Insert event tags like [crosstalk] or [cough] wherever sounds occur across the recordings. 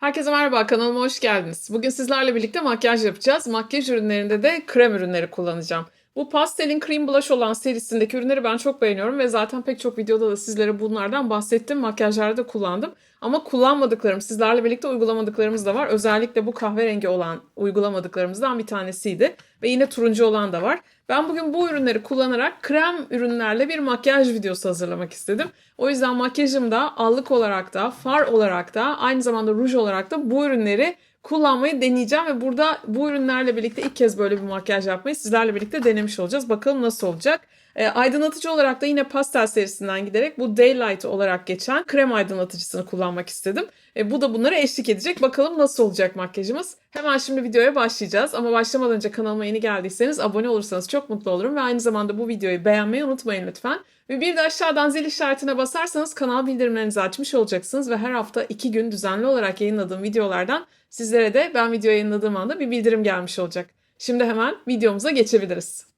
Herkese merhaba, kanalıma hoş geldiniz. Bugün sizlerle birlikte makyaj yapacağız. Makyaj ürünlerinde de krem ürünleri kullanacağım. Bu Pastel'in Cream Blush olan serisindeki ürünleri ben çok beğeniyorum ve zaten pek çok videoda da sizlere bunlardan bahsettim. Makyajlarda da kullandım. Ama kullanmadıklarım, sizlerle birlikte uygulamadıklarımız da var. Özellikle bu kahverengi olan uygulamadıklarımızdan bir tanesiydi. Ve yine turuncu olan da var. Ben bugün bu ürünleri kullanarak krem ürünlerle bir makyaj videosu hazırlamak istedim. O yüzden makyajımda allık olarak da, far olarak da, aynı zamanda ruj olarak da bu ürünleri kullanmayı deneyeceğim ve burada bu ürünlerle birlikte ilk kez böyle bir makyaj yapmayı sizlerle birlikte denemiş olacağız. Bakalım nasıl olacak. E, aydınlatıcı olarak da yine pastel serisinden giderek bu Daylight olarak geçen krem aydınlatıcısını kullanmak istedim. E, bu da bunlara eşlik edecek. Bakalım nasıl olacak makyajımız. Hemen şimdi videoya başlayacağız. Ama başlamadan önce kanalıma yeni geldiyseniz abone olursanız çok mutlu olurum. Ve aynı zamanda bu videoyu beğenmeyi unutmayın lütfen. Ve bir de aşağıdan zil işaretine basarsanız kanal bildirimlerinizi açmış olacaksınız. Ve her hafta iki gün düzenli olarak yayınladığım videolardan sizlere de ben video yayınladığım anda bir bildirim gelmiş olacak. Şimdi hemen videomuza geçebiliriz.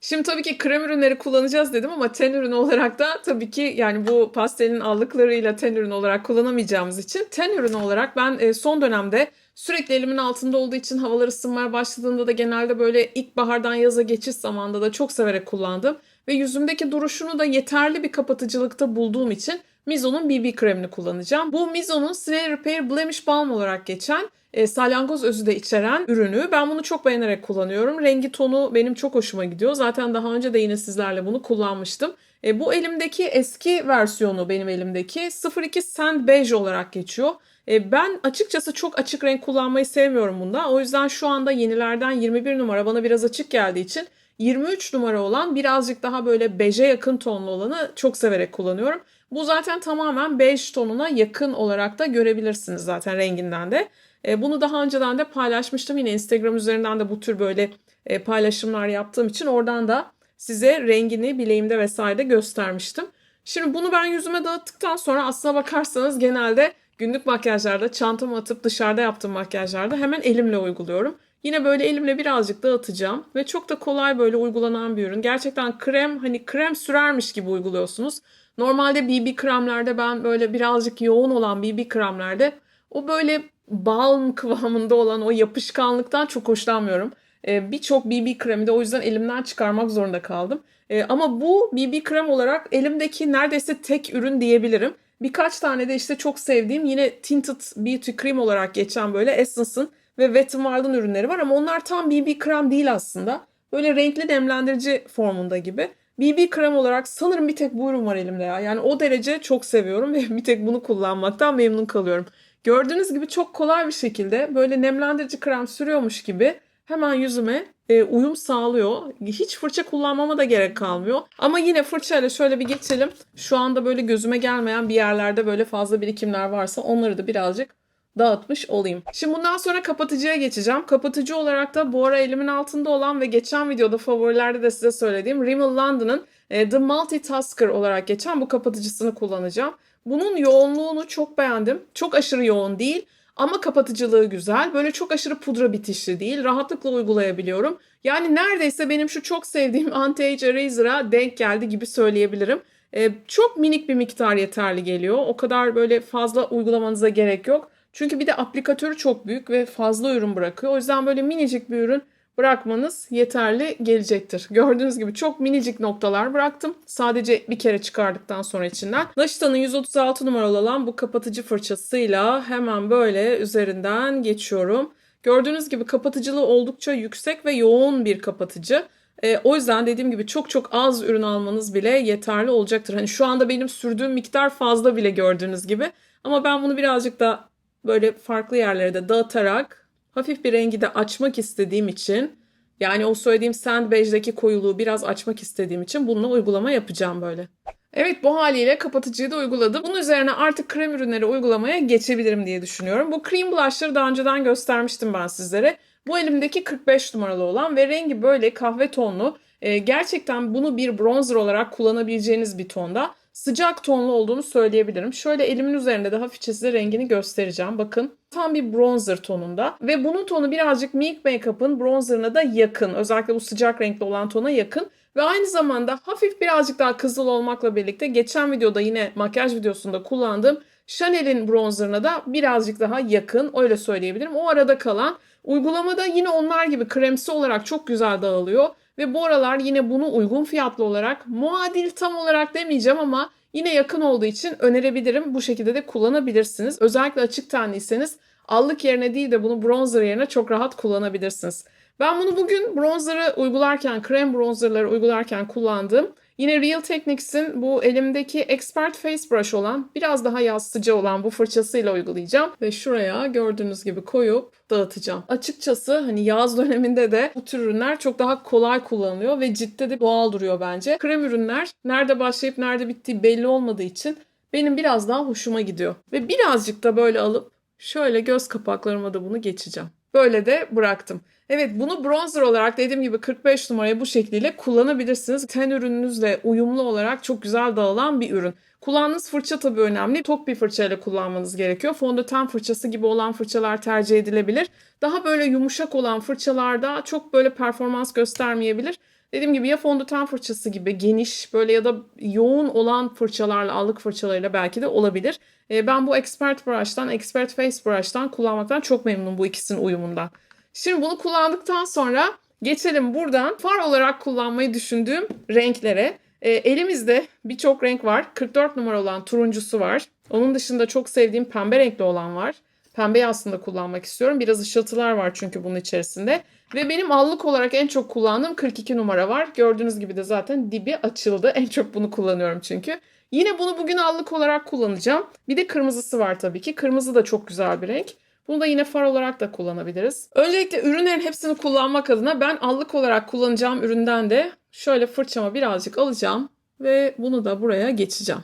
Şimdi tabii ki krem ürünleri kullanacağız dedim ama ten ürünü olarak da tabii ki yani bu pastelin allıklarıyla ten ürünü olarak kullanamayacağımız için ten ürünü olarak ben e, son dönemde sürekli elimin altında olduğu için havalar ısınmaya başladığında da genelde böyle ilkbahardan yaza geçiş zamanında da çok severek kullandım. Ve yüzümdeki duruşunu da yeterli bir kapatıcılıkta bulduğum için Mizo'nun BB kremini kullanacağım. Bu Mizo'nun Snail Repair Blemish Balm olarak geçen e, salyangoz özü de içeren ürünü. Ben bunu çok beğenerek kullanıyorum. Rengi tonu benim çok hoşuma gidiyor. Zaten daha önce de yine sizlerle bunu kullanmıştım. E, bu elimdeki eski versiyonu benim elimdeki 02 Sand Beige olarak geçiyor. E, ben açıkçası çok açık renk kullanmayı sevmiyorum bunda. O yüzden şu anda yenilerden 21 numara bana biraz açık geldiği için 23 numara olan birazcık daha böyle beje yakın tonlu olanı çok severek kullanıyorum. Bu zaten tamamen bej tonuna yakın olarak da görebilirsiniz zaten renginden de. E, bunu daha önceden de paylaşmıştım. Yine Instagram üzerinden de bu tür böyle e, paylaşımlar yaptığım için oradan da size rengini bileğimde vesaire göstermiştim. Şimdi bunu ben yüzüme dağıttıktan sonra aslına bakarsanız genelde günlük makyajlarda çantama atıp dışarıda yaptığım makyajlarda hemen elimle uyguluyorum. Yine böyle elimle birazcık dağıtacağım ve çok da kolay böyle uygulanan bir ürün. Gerçekten krem hani krem sürermiş gibi uyguluyorsunuz. Normalde BB kremlerde ben böyle birazcık yoğun olan BB kremlerde o böyle balm [laughs] kıvamında olan o yapışkanlıktan çok hoşlanmıyorum. Ee, Birçok BB kremi de o yüzden elimden çıkarmak zorunda kaldım. Ee, ama bu BB krem olarak elimdeki neredeyse tek ürün diyebilirim. Birkaç tane de işte çok sevdiğim yine Tinted Beauty Cream olarak geçen böyle Essence'ın ve Wet n Wild'ın ürünleri var ama onlar tam BB krem değil aslında. Böyle renkli nemlendirici formunda gibi. BB krem olarak sanırım bir tek bu ürün var elimde ya. Yani o derece çok seviyorum ve bir tek bunu kullanmaktan memnun kalıyorum. Gördüğünüz gibi çok kolay bir şekilde böyle nemlendirici krem sürüyormuş gibi hemen yüzüme e, uyum sağlıyor. Hiç fırça kullanmama da gerek kalmıyor. Ama yine fırçayla şöyle bir geçelim. Şu anda böyle gözüme gelmeyen bir yerlerde böyle fazla birikimler varsa onları da birazcık dağıtmış olayım. Şimdi bundan sonra kapatıcıya geçeceğim. Kapatıcı olarak da bu ara elimin altında olan ve geçen videoda favorilerde de size söylediğim Rimmel London'ın e, The Multitasker olarak geçen bu kapatıcısını kullanacağım. Bunun yoğunluğunu çok beğendim. Çok aşırı yoğun değil ama kapatıcılığı güzel. Böyle çok aşırı pudra bitişli değil. Rahatlıkla uygulayabiliyorum. Yani neredeyse benim şu çok sevdiğim [laughs] Anti-Age Eraser'a denk geldi gibi söyleyebilirim. Ee, çok minik bir miktar yeterli geliyor. O kadar böyle fazla uygulamanıza gerek yok. Çünkü bir de aplikatörü çok büyük ve fazla ürün bırakıyor. O yüzden böyle minicik bir ürün bırakmanız yeterli gelecektir. [laughs] Gördüğünüz gibi çok minicik noktalar bıraktım. Sadece bir kere çıkardıktan sonra içinden. Naşita'nın 136 numaralı olan bu kapatıcı fırçasıyla hemen böyle üzerinden geçiyorum. Gördüğünüz gibi kapatıcılığı oldukça yüksek ve yoğun bir kapatıcı. E, o yüzden dediğim gibi çok çok az ürün almanız bile yeterli olacaktır. Hani şu anda benim sürdüğüm miktar fazla bile gördüğünüz gibi. Ama ben bunu birazcık da böyle farklı yerlere de dağıtarak hafif bir rengi de açmak istediğim için yani o söylediğim sand beige'deki koyuluğu biraz açmak istediğim için bununla uygulama yapacağım böyle. Evet bu haliyle kapatıcıyı da uyguladım. Bunun üzerine artık krem ürünleri uygulamaya geçebilirim diye düşünüyorum. Bu cream blushları daha önceden göstermiştim ben sizlere. Bu elimdeki 45 numaralı olan ve rengi böyle kahve tonlu. Ee, gerçekten bunu bir bronzer olarak kullanabileceğiniz bir tonda sıcak tonlu olduğunu söyleyebilirim. Şöyle elimin üzerinde de hafifçe size rengini göstereceğim. Bakın tam bir bronzer tonunda ve bunun tonu birazcık Milk Makeup'ın bronzerına da yakın. Özellikle bu sıcak renkli olan tona yakın. Ve aynı zamanda hafif birazcık daha kızıl olmakla birlikte geçen videoda yine makyaj videosunda kullandığım Chanel'in bronzerına da birazcık daha yakın öyle söyleyebilirim. O arada kalan uygulamada yine onlar gibi kremsi olarak çok güzel dağılıyor. Ve bu aralar yine bunu uygun fiyatlı olarak muadil tam olarak demeyeceğim ama yine yakın olduğu için önerebilirim. Bu şekilde de kullanabilirsiniz. Özellikle açık tenliyseniz allık yerine değil de bunu bronzer yerine çok rahat kullanabilirsiniz. Ben bunu bugün bronzer'ı uygularken, krem bronzerları uygularken kullandım. Yine Real Techniques'in bu elimdeki Expert Face Brush olan, biraz daha yassıcı olan bu fırçasıyla uygulayacağım. Ve şuraya gördüğünüz gibi koyup dağıtacağım. Açıkçası hani yaz döneminde de bu tür ürünler çok daha kolay kullanılıyor ve ciddi de doğal duruyor bence. Krem ürünler nerede başlayıp nerede bittiği belli olmadığı için benim biraz daha hoşuma gidiyor. Ve birazcık da böyle alıp şöyle göz kapaklarıma da bunu geçeceğim. Böyle de bıraktım. Evet bunu bronzer olarak dediğim gibi 45 numaraya bu şekliyle kullanabilirsiniz. Ten ürününüzle uyumlu olarak çok güzel dağılan bir ürün. Kullandığınız fırça tabii önemli. Tok bir fırçayla kullanmanız gerekiyor. Fondöten fırçası gibi olan fırçalar tercih edilebilir. Daha böyle yumuşak olan fırçalarda çok böyle performans göstermeyebilir. Dediğim gibi ya fondöten fırçası gibi geniş böyle ya da yoğun olan fırçalarla, allık fırçalarıyla belki de olabilir. E, ben bu Expert Brush'tan, Expert Face Brush'tan kullanmaktan çok memnunum bu ikisinin uyumundan. Şimdi bunu kullandıktan sonra geçelim buradan far olarak kullanmayı düşündüğüm renklere. E, elimizde birçok renk var. 44 numara olan turuncusu var. Onun dışında çok sevdiğim pembe renkli olan var. Pembeyi aslında kullanmak istiyorum. Biraz ışıltılar var çünkü bunun içerisinde. Ve benim allık olarak en çok kullandığım 42 numara var. Gördüğünüz gibi de zaten dibi açıldı. En çok bunu kullanıyorum çünkü. Yine bunu bugün allık olarak kullanacağım. Bir de kırmızısı var tabii ki. Kırmızı da çok güzel bir renk. Bunu da yine far olarak da kullanabiliriz. Öncelikle ürünlerin hepsini kullanmak adına ben allık olarak kullanacağım üründen de şöyle fırçama birazcık alacağım ve bunu da buraya geçeceğim.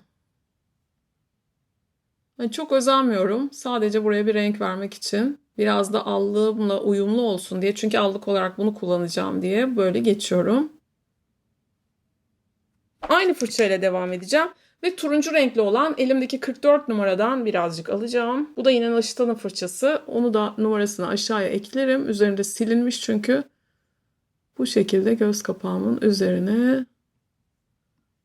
Yani çok özenmiyorum. Sadece buraya bir renk vermek için. Biraz da allığımla uyumlu olsun diye. Çünkü allık olarak bunu kullanacağım diye böyle geçiyorum. Aynı fırçayla devam edeceğim. Ve turuncu renkli olan elimdeki 44 numaradan birazcık alacağım. Bu da yine Naşita'nın fırçası. Onu da numarasını aşağıya eklerim. Üzerinde silinmiş çünkü. Bu şekilde göz kapağımın üzerine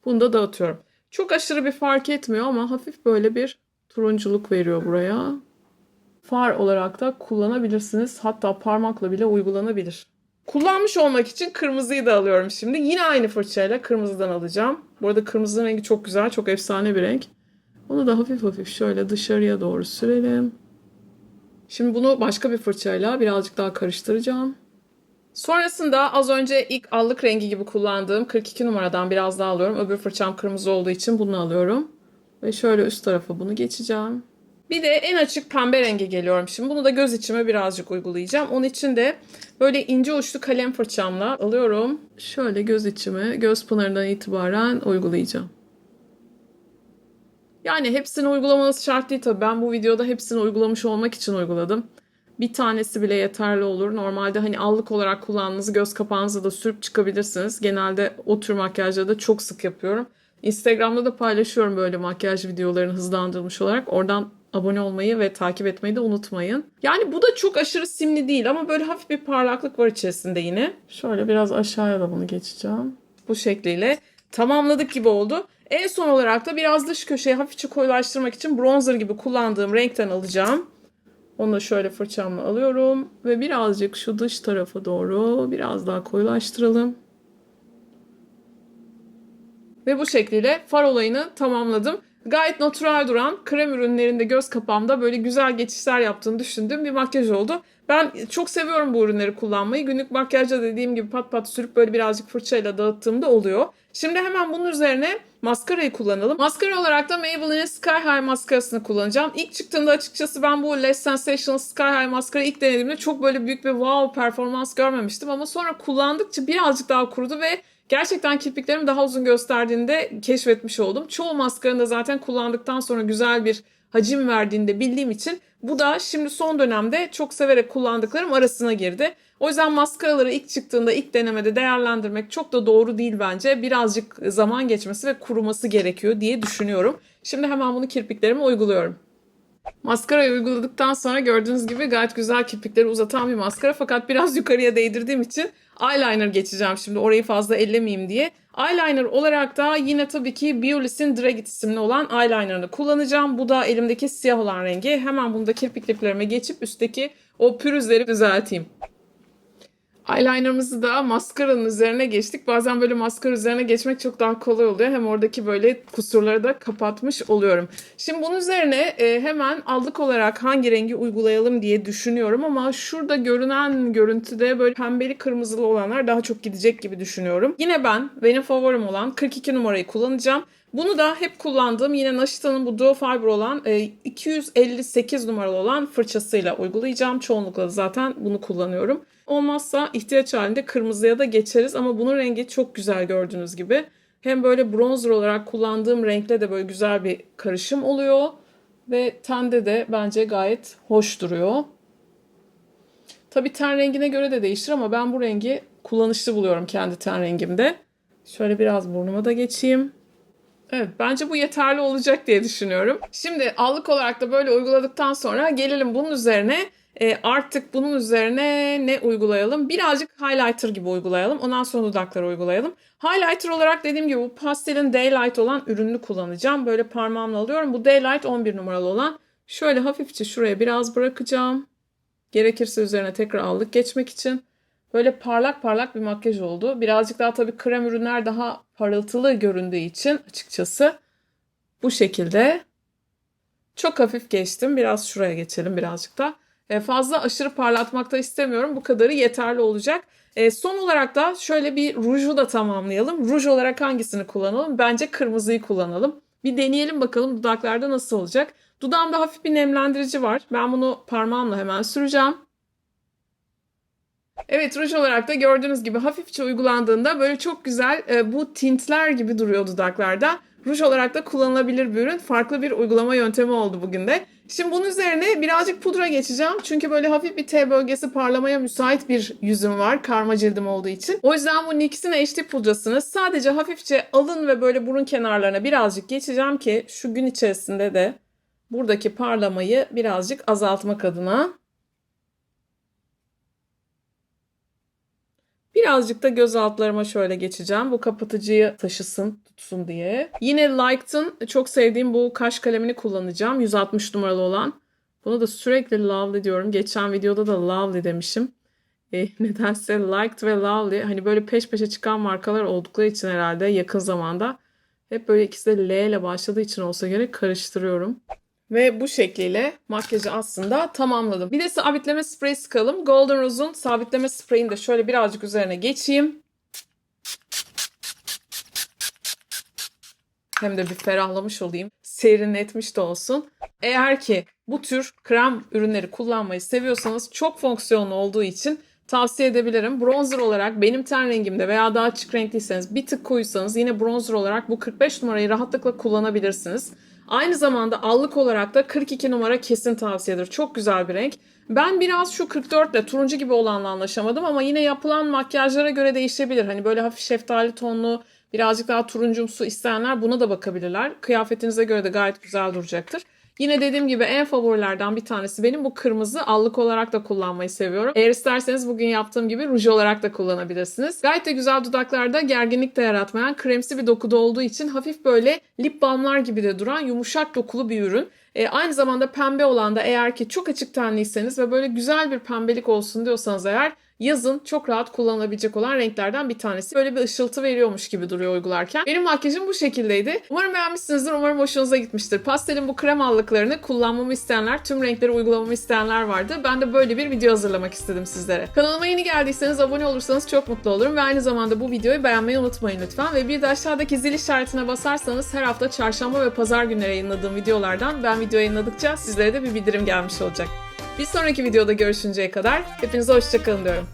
bunu da dağıtıyorum. Çok aşırı bir fark etmiyor ama hafif böyle bir turunculuk veriyor buraya. Far olarak da kullanabilirsiniz. Hatta parmakla bile uygulanabilir. Kullanmış olmak için kırmızıyı da alıyorum şimdi. Yine aynı fırçayla kırmızıdan alacağım. Bu arada kırmızının rengi çok güzel, çok efsane bir renk. Onu da hafif hafif şöyle dışarıya doğru sürelim. Şimdi bunu başka bir fırçayla birazcık daha karıştıracağım. Sonrasında az önce ilk allık rengi gibi kullandığım 42 numaradan biraz daha alıyorum. Öbür fırçam kırmızı olduğu için bunu alıyorum. Ve şöyle üst tarafa bunu geçeceğim. Bir de en açık pembe rengi geliyorum şimdi. Bunu da göz içime birazcık uygulayacağım. Onun için de böyle ince uçlu kalem fırçamla alıyorum. Şöyle göz içime, göz pınarından itibaren uygulayacağım. Yani hepsini uygulamanız şart değil tabii. Ben bu videoda hepsini uygulamış olmak için uyguladım. Bir tanesi bile yeterli olur. Normalde hani allık olarak kullandığınız göz kapağınıza da sürüp çıkabilirsiniz. Genelde o tür makyajları da çok sık yapıyorum. Instagram'da da paylaşıyorum böyle makyaj videolarını hızlandırılmış olarak. Oradan abone olmayı ve takip etmeyi de unutmayın. Yani bu da çok aşırı simli değil ama böyle hafif bir parlaklık var içerisinde yine. Şöyle biraz aşağıya da bunu geçeceğim. Bu şekliyle tamamladık gibi oldu. En son olarak da biraz dış köşeye hafifçe koyulaştırmak için bronzer gibi kullandığım renkten alacağım. Onu da şöyle fırçamla alıyorum ve birazcık şu dış tarafa doğru biraz daha koyulaştıralım. Ve bu şekliyle far olayını tamamladım. Gayet natural duran krem ürünlerinde göz kapağımda böyle güzel geçişler yaptığını düşündüğüm bir makyaj oldu. Ben çok seviyorum bu ürünleri kullanmayı. Günlük makyajda dediğim gibi pat pat sürüp böyle birazcık fırçayla dağıttığımda oluyor. Şimdi hemen bunun üzerine maskarayı kullanalım. Maskara olarak da Maybelline'in Sky High maskarasını kullanacağım. İlk çıktığında açıkçası ben bu Less Sensational Sky High maskarayı ilk denediğimde çok böyle büyük bir wow performans görmemiştim. Ama sonra kullandıkça birazcık daha kurudu ve gerçekten kirpiklerimi daha uzun gösterdiğini de keşfetmiş oldum. Çoğu maskaranın da zaten kullandıktan sonra güzel bir hacim verdiğini de bildiğim için bu da şimdi son dönemde çok severek kullandıklarım arasına girdi. O yüzden maskaraları ilk çıktığında ilk denemede değerlendirmek çok da doğru değil bence. Birazcık zaman geçmesi ve kuruması gerekiyor diye düşünüyorum. Şimdi hemen bunu kirpiklerime uyguluyorum. Maskarayı uyguladıktan sonra gördüğünüz gibi gayet güzel kirpikleri uzatan bir maskara fakat biraz yukarıya değdirdiğim için eyeliner geçeceğim şimdi orayı fazla ellemeyeyim diye. Eyeliner olarak da yine tabii ki Biolis'in Dragit isimli olan eyelinerını kullanacağım. Bu da elimdeki siyah olan rengi. Hemen bunu da kirpik diplerime geçip üstteki o pürüzleri düzelteyim. Eyelinerımızı da maskaranın üzerine geçtik. Bazen böyle maskara üzerine geçmek çok daha kolay oluyor. Hem oradaki böyle kusurları da kapatmış oluyorum. Şimdi bunun üzerine e, hemen allık olarak hangi rengi uygulayalım diye düşünüyorum. Ama şurada görünen görüntüde böyle pembeli kırmızılı olanlar daha çok gidecek gibi düşünüyorum. Yine ben benim favorim olan 42 numarayı kullanacağım. Bunu da hep kullandığım yine Naşita'nın bu Duo Fiber olan e, 258 numaralı olan fırçasıyla uygulayacağım. Çoğunlukla zaten bunu kullanıyorum. Olmazsa ihtiyaç halinde kırmızıya da geçeriz ama bunun rengi çok güzel gördüğünüz gibi. Hem böyle bronzer olarak kullandığım renkle de böyle güzel bir karışım oluyor. Ve tende de bence gayet hoş duruyor. Tabii ten rengine göre de değişir ama ben bu rengi kullanışlı buluyorum kendi ten rengimde. Şöyle biraz burnuma da geçeyim. Evet bence bu yeterli olacak diye düşünüyorum. Şimdi allık olarak da böyle uyguladıktan sonra gelelim bunun üzerine e, artık bunun üzerine ne uygulayalım? Birazcık highlighter gibi uygulayalım. Ondan sonra dudakları uygulayalım. Highlighter olarak dediğim gibi bu pastelin Daylight olan ürününü kullanacağım. Böyle parmağımla alıyorum. Bu Daylight 11 numaralı olan. Şöyle hafifçe şuraya biraz bırakacağım. Gerekirse üzerine tekrar allık geçmek için. Böyle parlak parlak bir makyaj oldu. Birazcık daha tabii krem ürünler daha parıltılı göründüğü için açıkçası bu şekilde çok hafif geçtim. Biraz şuraya geçelim birazcık da. E, fazla aşırı parlatmak da istemiyorum. Bu kadarı yeterli olacak. E, son olarak da şöyle bir ruju da tamamlayalım. Ruj olarak hangisini kullanalım? Bence kırmızıyı kullanalım. Bir deneyelim bakalım dudaklarda nasıl olacak. Dudağımda hafif bir nemlendirici var. Ben bunu parmağımla hemen süreceğim. Evet ruj olarak da gördüğünüz gibi hafifçe uygulandığında böyle çok güzel e, bu tintler gibi duruyor dudaklarda. Ruj olarak da kullanılabilir bir ürün. Farklı bir uygulama yöntemi oldu bugün de. Şimdi bunun üzerine birazcık pudra geçeceğim. Çünkü böyle hafif bir T bölgesi parlamaya müsait bir yüzüm var. Karma cildim olduğu için. O yüzden bu NYX'in HD pudrasını sadece hafifçe alın ve böyle burun kenarlarına birazcık geçeceğim ki şu gün içerisinde de buradaki parlamayı birazcık azaltmak adına. Birazcık da göz altlarıma şöyle geçeceğim. Bu kapatıcıyı taşısın, tutsun diye. Yine Liked'ın çok sevdiğim bu kaş kalemini kullanacağım. 160 numaralı olan. Bunu da sürekli Lovely diyorum. Geçen videoda da Lovely demişim. E, [laughs] nedense Liked ve Lovely hani böyle peş peşe çıkan markalar oldukları için herhalde yakın zamanda hep böyle ikisi de L ile başladığı için olsa gerek karıştırıyorum. Ve bu şekliyle makyajı aslında tamamladım. Bir de sabitleme spreyi sıkalım. Golden Rose'un sabitleme spreyini de şöyle birazcık üzerine geçeyim. Hem de bir ferahlamış olayım. Serinletmiş de olsun. Eğer ki bu tür krem ürünleri kullanmayı seviyorsanız çok fonksiyonlu olduğu için tavsiye edebilirim. Bronzer olarak benim ten rengimde veya daha açık renkliyseniz bir tık koyuyorsanız yine bronzer olarak bu 45 numarayı rahatlıkla kullanabilirsiniz. Aynı zamanda allık olarak da 42 numara kesin tavsiyedir. Çok güzel bir renk. Ben biraz şu 44 ile turuncu gibi olanla anlaşamadım ama yine yapılan makyajlara göre değişebilir. Hani böyle hafif şeftali tonlu, birazcık daha turuncumsu isteyenler buna da bakabilirler. Kıyafetinize göre de gayet güzel duracaktır. Yine dediğim gibi en favorilerden bir tanesi benim bu kırmızı allık olarak da kullanmayı seviyorum. Eğer isterseniz bugün yaptığım gibi ruj olarak da kullanabilirsiniz. Gayet de güzel dudaklarda gerginlik de yaratmayan kremsi bir dokuda olduğu için hafif böyle lip balmlar gibi de duran yumuşak dokulu bir ürün. E, aynı zamanda pembe olan da eğer ki çok açık tenliyseniz ve böyle güzel bir pembelik olsun diyorsanız eğer yazın çok rahat kullanılabilecek olan renklerden bir tanesi. Böyle bir ışıltı veriyormuş gibi duruyor uygularken. Benim makyajım bu şekildeydi. Umarım beğenmişsinizdir. Umarım hoşunuza gitmiştir. Pastelin bu krem allıklarını kullanmamı isteyenler, tüm renkleri uygulamamı isteyenler vardı. Ben de böyle bir video hazırlamak istedim sizlere. Kanalıma yeni geldiyseniz abone olursanız çok mutlu olurum ve aynı zamanda bu videoyu beğenmeyi unutmayın lütfen. Ve bir de aşağıdaki zil işaretine basarsanız her hafta çarşamba ve pazar günleri yayınladığım videolardan ben video yayınladıkça sizlere de bir bildirim gelmiş olacak. Bir sonraki videoda görüşünceye kadar hepinize hoşçakalın diyorum.